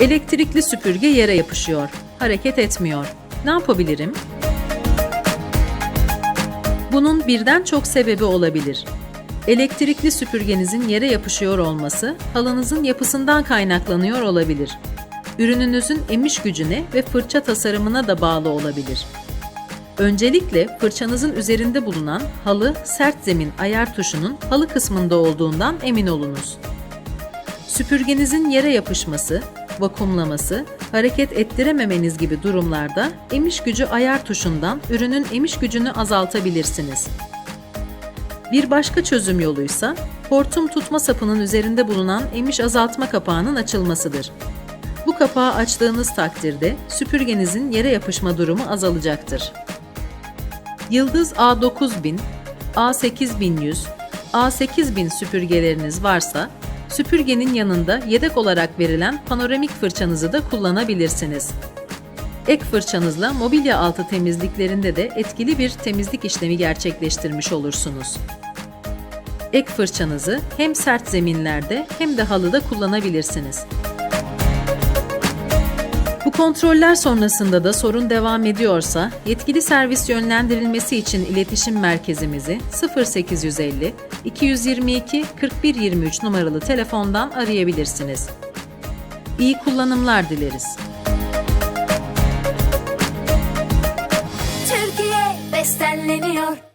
Elektrikli süpürge yere yapışıyor. Hareket etmiyor. Ne yapabilirim? Bunun birden çok sebebi olabilir. Elektrikli süpürgenizin yere yapışıyor olması halınızın yapısından kaynaklanıyor olabilir. Ürününüzün emiş gücüne ve fırça tasarımına da bağlı olabilir. Öncelikle fırçanızın üzerinde bulunan halı sert zemin ayar tuşunun halı kısmında olduğundan emin olunuz. Süpürgenizin yere yapışması, vakumlaması, hareket ettirememeniz gibi durumlarda emiş gücü ayar tuşundan ürünün emiş gücünü azaltabilirsiniz. Bir başka çözüm yoluysa hortum tutma sapının üzerinde bulunan emiş azaltma kapağının açılmasıdır. Bu kapağı açtığınız takdirde süpürgenizin yere yapışma durumu azalacaktır. Yıldız A9000, A8100, A8000 süpürgeleriniz varsa süpürgenin yanında yedek olarak verilen panoramik fırçanızı da kullanabilirsiniz. Ek fırçanızla mobilya altı temizliklerinde de etkili bir temizlik işlemi gerçekleştirmiş olursunuz. Ek fırçanızı hem sert zeminlerde hem de halıda kullanabilirsiniz. Bu kontroller sonrasında da sorun devam ediyorsa yetkili servis yönlendirilmesi için iletişim merkezimizi 0850 222 4123 numaralı telefondan arayabilirsiniz. İyi kullanımlar dileriz. Türkiye bestenleniyor.